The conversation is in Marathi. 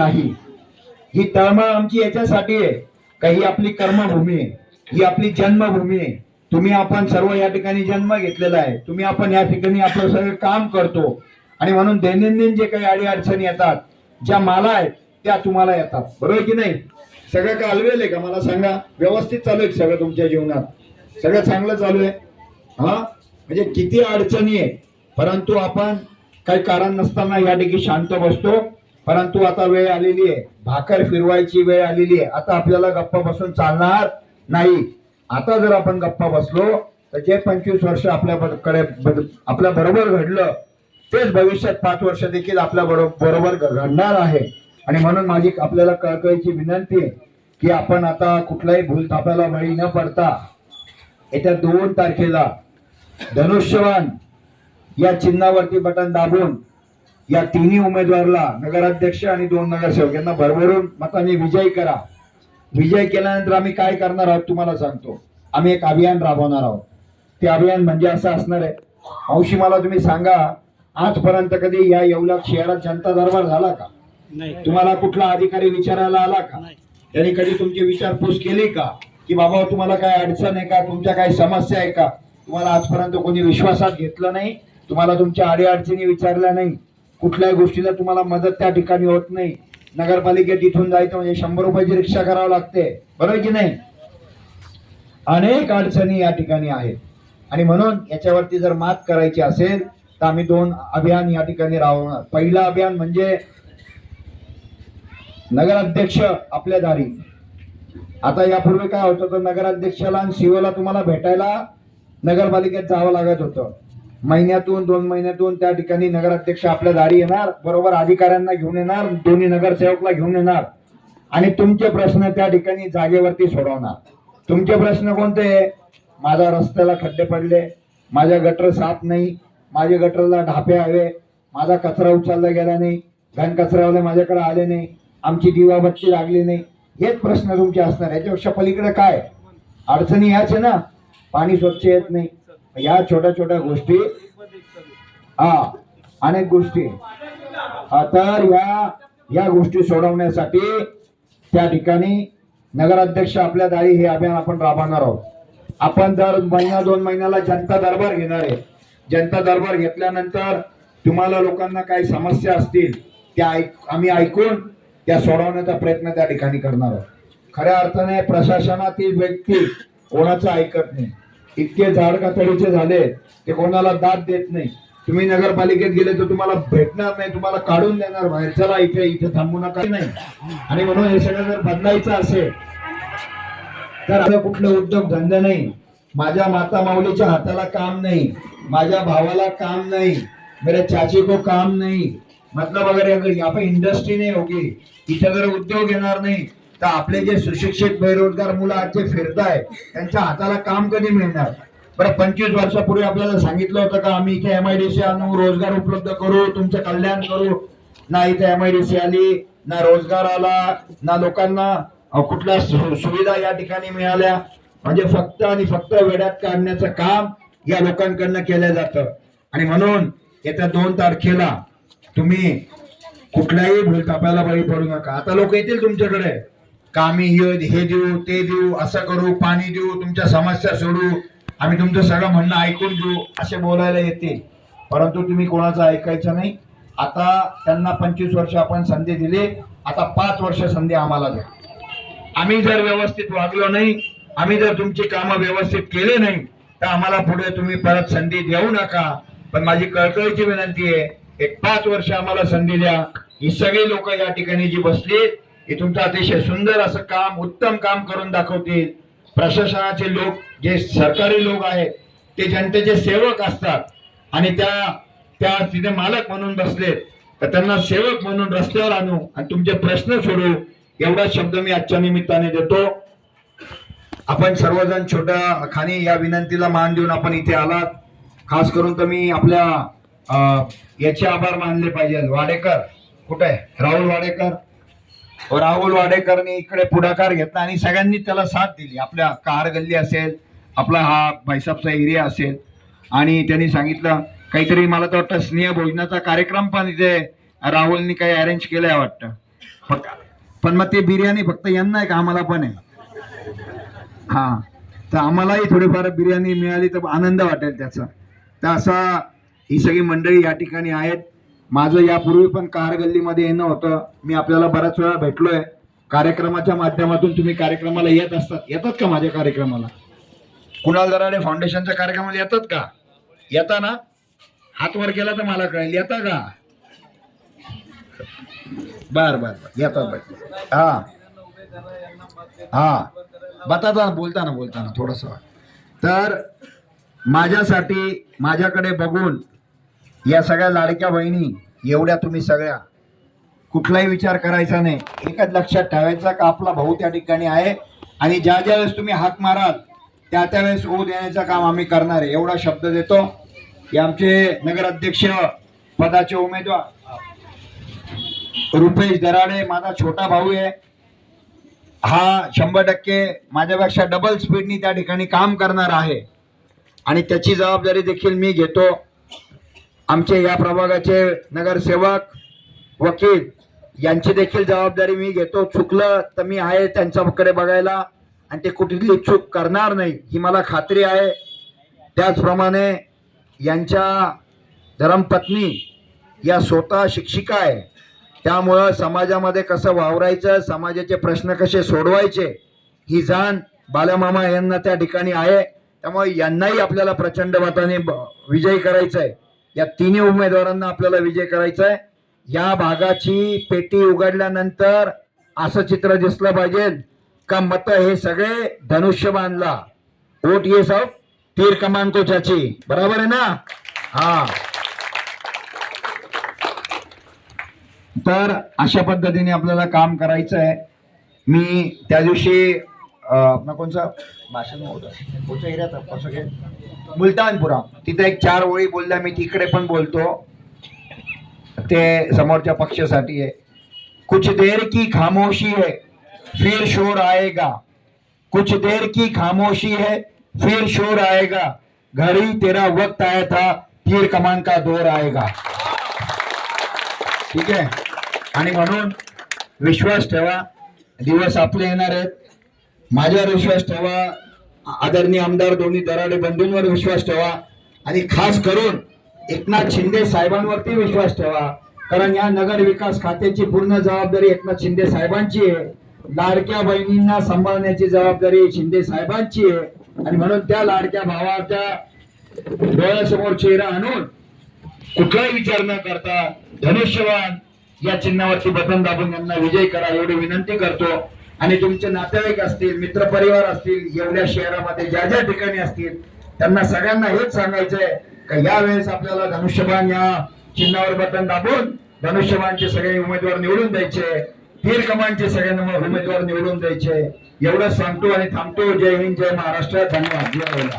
नाही. ही तळमळ आमची याच्यासाठी आहे. का ही आपली कर्मभूमी आहे. ही आपली जन्मभूमी आहे. तुम्ही आपण सर्व या ठिकाणी जन्म घेतलेला आहे. तुम्ही आपण या ठिकाणी आपलं सगळं काम करतो. आणि म्हणून दैनंदिन जे काही अडी अडचणी येतात ज्या मला आहेत त्या तुम्हाला येतात. बरोबर की नाही? सगळं काय अलवेल आहे का? मला सांगा. व्यवस्थित चालू आहे सगळं तुमच्या जीवनात. सगळं चांगलं चालू आहे. हा? म्हणजे किती अडचणी आहे परंतु आपण काही कारण नसताना या ठिकाणी शांत बसतो. परंतु आता वेळ आलेली आहे. भाकर फिरवायची वेळ आलेली आहे. आता आपल्याला गप्पा बसून चालणार नाही. आता जर आपण गप्पा बसलो तर जे पंचवीस वर्ष आपल्याकडे आपल्या बरोबर घडलं तेच भविष्यात पाच वर्ष देखील आपल्या बरोबर बरोबर घडणार आहे. आणि म्हणून माझी आपल्याला कळकळीची विनंती आहे की आपण आता कुठल्याही भूलथापाला बळी न पडता येत्या दोन तारखेला धनुष्यवान या चिन्हावरती बटन दाबून या तिन्ही उमेदवारला नगराध्यक्ष आणि दोन नगरसेवक यांना भरभरून मताने विजयी करा. विजय केल्यानंतर आम्ही काय करणार आहोत तुम्हाला सांगतो. आम्ही एक अभियान राबवणार आहोत. ते अभियान म्हणजे असं असणार आहे. मावशी मला तुम्ही सांगा आजपर्यंत कधी या येवला शहरात जनता दरबार झाला का? नाही. तुम्हाला कुठला अधिकारी विचारायला आला का. त्यांनी कधी तुमची विचारपूस केली का? की बाबा तुम्हाला काय अडचण आहे का? तुमच्या काही समस्या आहे का? तुम्हाला आजपर्यंत कोणी विश्वासात घेतलं नाही? तुम्हाला तुमच्या अडीअडचणी विचारल्या नाही? कुठल्याही गोष्टीला तुम्हाला मदत त्या ठिकाणी होत नाही. नगरपालिकेत इथून जायचं म्हणजे शंभर रुपयाची रिक्षा करावं लागते. बरोबर की नाही? अनेक अडचणी या ठिकाणी आहेत. आणि म्हणून याच्यावरती जर मात करायची असेल तर आम्ही दोन अभियान या ठिकाणी राबवणार. पहिलं अभियान म्हणजे नगराध्यक्ष आपल्या दारी. आता यापूर्वी काय होतं तर नगराध्यक्षाला आणि सीओला तुम्हाला भेटायला नगरपालिकेत जावं लागत होतं. महिन्यातून दोन महिन्यातून त्या ठिकाणी नगराध्यक्ष आपल्या दारी येणार बरोबर अधिकाऱ्यांना घेऊन येणार दोन्ही नगरसेवकला घेऊन येणार. आणि तुमचे प्रश्न त्या ठिकाणी जागेवरती सोडवणार. तुमचे प्रश्न कोणते? माझ्या रस्त्याला खड्डे पडले माझ्या गटर साफ नाही माझ्या गटरला ढापे हवे माझा कचरा उचलला गेला नाही घन कचरावाले माझ्याकडे आले नाही आमची दिवाबत्ती लागली नाही. हेच प्रश्न तुमचे असणार. याच्यापेक्षा पलीकडे काय? अडचणी याच आहे ना. पाणी स्वच्छ येत नाही. या छोट्या छोट्या गोष्टी. हा अनेक गोष्टी. हा, तर या या गोष्टी सोडवण्यासाठी त्या ठिकाणी नगराध्यक्ष आपल्या दारी हे अभियान आपण राबवणार आहोत. आपण दर महिना दोन महिन्याला जनता दरबार घेणार आहे. जनता दरबार घेतल्यानंतर तुम्हाला लोकांना काही समस्या असतील त्या ऐक आम्ही ऐकून त्या सोडवण्याचा प्रयत्न त्या ठिकाणी करणार आहोत. खऱ्या अर्थाने प्रशासनातील व्यक्ती कोणाचं ऐकत नाही. इतके झाड कातडीचे झाले ते कोणाला दाद देत नाही. तुम्ही नगरपालिकेत गेले तर तुम्हाला भेटणार नाही तुम्हाला काढून देणार बाहेर. चला इथे इथे थांबू नका. नाही. आणि म्हणून हे सगळं जर बदलायचं असेल तर आता कुठलं उद्योग धंदे नाही. माझ्या माता माऊलीच्या हाताला काम नाही. माझ्या भावाला काम नाही. मेरे चाची को काम नहीं. मतलब अगर अगर यहाँ पे इंडस्ट्री नहीं होगी इथे अगर उद्योग येणार नाही तर आपले जे सुशिक्षित बेरोजगार मुलं आज जे फिरताय त्यांच्या हाताला काम कधी मिळणार? बरं पंचवीस वर्षापूर्वी आपल्याला सांगितलं होतं का आम्ही इथे एम आय डी सी आणू रोजगार उपलब्ध करू तुमचं कल्याण करू. ना इथे एम आय डी सी आली ना रोजगार आला ना लोकांना कुठल्या सुविधा या ठिकाणी मिळाल्या? म्हणजे फक्त आणि फक्त वेड्यात काढण्याचं काम या लोकांकडनं केलं जातं. आणि म्हणून येत्या दोन तारखेला तुम्ही कुठल्याही भूलथापाला बळी पडू नका. आता लोक येतील तुमच्याकडे. का आम्ही हे हे देऊ ते देऊ असं करू पाणी देऊ तुमच्या समस्या सोडू आम्ही तुमचं सगळं म्हणणं ऐकून घेऊ असे बोलायला येतील परंतु तुम्ही कोणाचं ऐकायचं नाही. आता त्यांना पंचवीस वर्ष आपण संधी दिली आता पाच वर्ष संधी आम्हाला द्या. आम्ही जर व्यवस्थित वागलो नाही आम्ही जर तुमची कामं व्यवस्थित केले नाही तर आम्हाला पुढे तुम्ही परत संधी देऊ नका. पण माझी कळकळीची विनंती आहे एक पाच वर्ष आम्हाला संधी द्या. ही सगळी लोक या ठिकाणी जी बसली हे तुमचं अतिशय सुंदर असं काम उत्तम काम करून दाखवतील. प्रशासनाचे लोक जे सरकारी लोक आहेत ते जनतेचे सेवक असतात. आणि त्या त्या तिथे मालक म्हणून बसलेत तर त्यांना सेवक म्हणून रस्त्यावर आणू आणि तुमचे प्रश्न सोडू एवढा शब्द मी आजच्या निमित्ताने देतो. आपण सर्वजण छोट्या खानी या विनंतीला मान देऊन आपण इथे आलात. खास करून तर मी आपल्या अं, याचे आभार मानले पाहिजे वाडेकर कुठे आहे? राहुल वाडेकर? हो, राहुल वाडेकरने इकडे पुढाकार घेतला आणि सगळ्यांनी त्याला साथ दिली. आपल्या कार गल्ली असेल आपला हा भाईसाबचा एरिया असेल. आणि त्यांनी सांगितलं काहीतरी मला तर वाटतं स्नेह भोजनाचा कार्यक्रम पण इथे राहुलनी काही अरेंज केलाय वाटतं. फक्त पण मग ते बिर्याणी फक्त यांना आहे का? आम्हाला पण आहे. हा. तर आम्हालाही थोडीफार बिर्याणी मिळाली तर आनंद वाटेल त्याचा. तर असा ही सगळी मंडळी या ठिकाणी आहेत. माझं यापूर्वी पण कार गल्लीमध्ये येणं होतं. मी आपल्याला बऱ्याच वेळा भेटलोय. कार्यक्रमाच्या माध्यमातून तुम्ही कार्यक्रमाला येत असतात. येतात का माझ्या कार्यक्रमाला? कुणाल दराडे फाउंडेशनच्या कार्यक्रमाला येतात का? येता ना हात वर केला तर मला कळेल. येता का? बर बर बर. येतात बर हा. हा. बताता बोलताना बोलताना थोडस. तर माझ्यासाठी माझ्याकडे बघून या सगळ्या लाडक्या बहिणी एवढ्या तुम्ही सगळ्या. कुठलाही विचार करायचा नाही. एकच लक्षात ठेवायचा का आपला भाऊ त्या ठिकाणी आहे आणि ज्या ज्या वेळेस तुम्ही हाक माराल त्या त्यावेळेस ओ देण्याचं काम आम्ही करणार आहे. एवढा शब्द देतो. की आमचे नगराध्यक्ष पदाचे उमेदवार. रुपेश दराडे माझा छोटा भाऊ आहे. हा शंभर टक्के माझ्यापेक्षा डबल स्पीडनी त्या ठिकाणी काम करणार आहे. आणि त्याची जबाबदारी देखील मी घेतो. आमचे या प्रभागाचे नगरसेवक वकील यांची देखील जबाबदारी मी घेतो. चुकलं तर मी आहे त्यांच्याकडे बघायला आणि ते कुठली चूक करणार नाही ही मला खात्री आहे. त्याचप्रमाणे यांच्या धर्मपत्नी या स्वतः शिक्षिका आहे. त्यामुळं समाजामध्ये कसं वावरायचं समाजाचे प्रश्न कसे सोडवायचे ही जाण बालमामा यांना त्या ठिकाणी आहे. त्यामुळे यांनाही आपल्याला प्रचंड मताने ब- विजयी करायचं आहे या तिन्ही उमेदवारांना आपल्याला विजय करायचा आहे या भागाची पेटी उघडल्यानंतर असं चित्र दिसलं पाहिजे का मत हे सगळे धनुष्य बांधला वोट ये सब तीर कमान चाची बरोबर आहे ना? हा. तर अशा पद्धतीने आपल्याला काम करायचं आहे मी त्या दिवशी अपना कौन सा भाषण होतं कोणत्या मुलतानपुरा. तिथे एक चार ओळी बोलल्या मी तिकडे पण बोलतो. ते समोरच्या पक्षासाठी आहे. कुछ देर की खामोशी है फिर शोर आएगा. कुछ देर की खामोशी है फिर शोर आएगा. घड़ी तेरा वक्त आया था तीर कमान का दौर आएगा. ठीक आहे आणि म्हणून विश्वास ठेवा. दिवस आपले येणार आहेत. माझ्यावर विश्वास ठेवा. आदरणीय आमदार दोन्ही दराडे बंधूंवर विश्वास ठेवा. आणि खास करून एकनाथ शिंदे साहेबांवरती विश्वास ठेवा. कारण या नगर विकास खात्याची पूर्ण जबाबदारी एकनाथ शिंदे साहेबांची आहे. लाडक्या बहिणींना सांभाळण्याची जबाबदारी शिंदे साहेबांची आहे. आणि म्हणून त्या लाडक्या भावाच्या डोळ्यासमोर चेहरा आणून कुठलाही विचार न करता धनुष्यवान या चिन्हावरती बटन दाबून यांना विजय करा एवढी विनंती करतो. आणि तुमचे नातेवाईक असतील मित्रपरिवार असतील एवढ्या शहरामध्ये ज्या ज्या ठिकाणी असतील त्यांना सगळ्यांना हेच सांगायचंय का यावेळेस आपल्याला धनुष्यबाण या चिन्हावर बटन दाबून धनुष्यबाणचे सगळे उमेदवार निवडून द्यायचे तीर कमांचे सगळ्यांना उमेदवार निवडून द्यायचे. एवढं सांगतो आणि थांबतो. जय हिंद जय महाराष्ट्र. धन्यवाद.